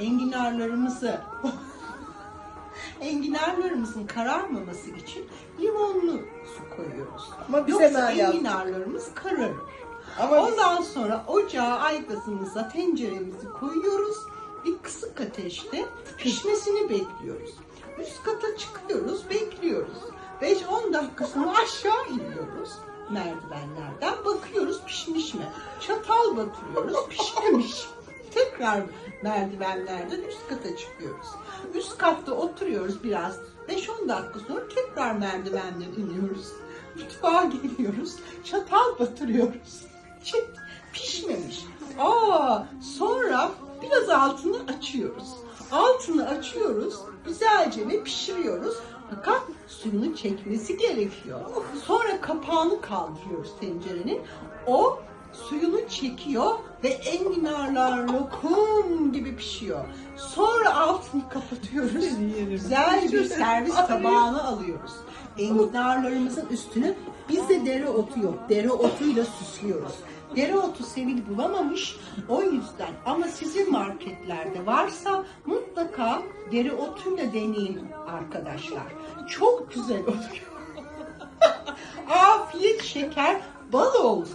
enginarlarımızı enginarlarımızın kararmaması için limonlu su koyuyoruz. Ama biz Yoksa enginarlarımız kararır. Ama biz- Ondan sonra ocağa aygazımıza tenceremizi koyuyoruz. Bir kısık ateşte pişmesini bekliyoruz. Üst kata çıkıyoruz, bekliyoruz. 5-10 dakika sonra aşağı iniyoruz merdivenlerden. Bakıyoruz pişmiş mi? Çatal batırıyoruz, pişmemiş. Tekrar merdivenlerden üst kata çıkıyoruz. Üst katta oturuyoruz biraz. 5-10 dakika sonra tekrar merdivenden iniyoruz. Mutfağa geliyoruz. Çatal batırıyoruz. Çıt, pişmemiş. Aa, sonra biraz altını açıyoruz. Altını açıyoruz. Güzelce ve pişiriyoruz. Fakat suyunu çekmesi gerekiyor. Sonra kapağını kaldırıyoruz tencerenin. O suyunu çekiyor ve enginarlar lokum gibi pişiyor. Sonra altını kapatıyoruz. Güzel bir servis tabağına alıyoruz. Enginarlarımızın üstünü bizde dereotu yok. Dereotuyla süslüyoruz. Dereotu Sevil bulamamış o yüzden ama sizin marketlerde varsa mutlaka dereotuyla deneyin arkadaşlar. Çok güzel oluyor. Afiyet şeker Balık.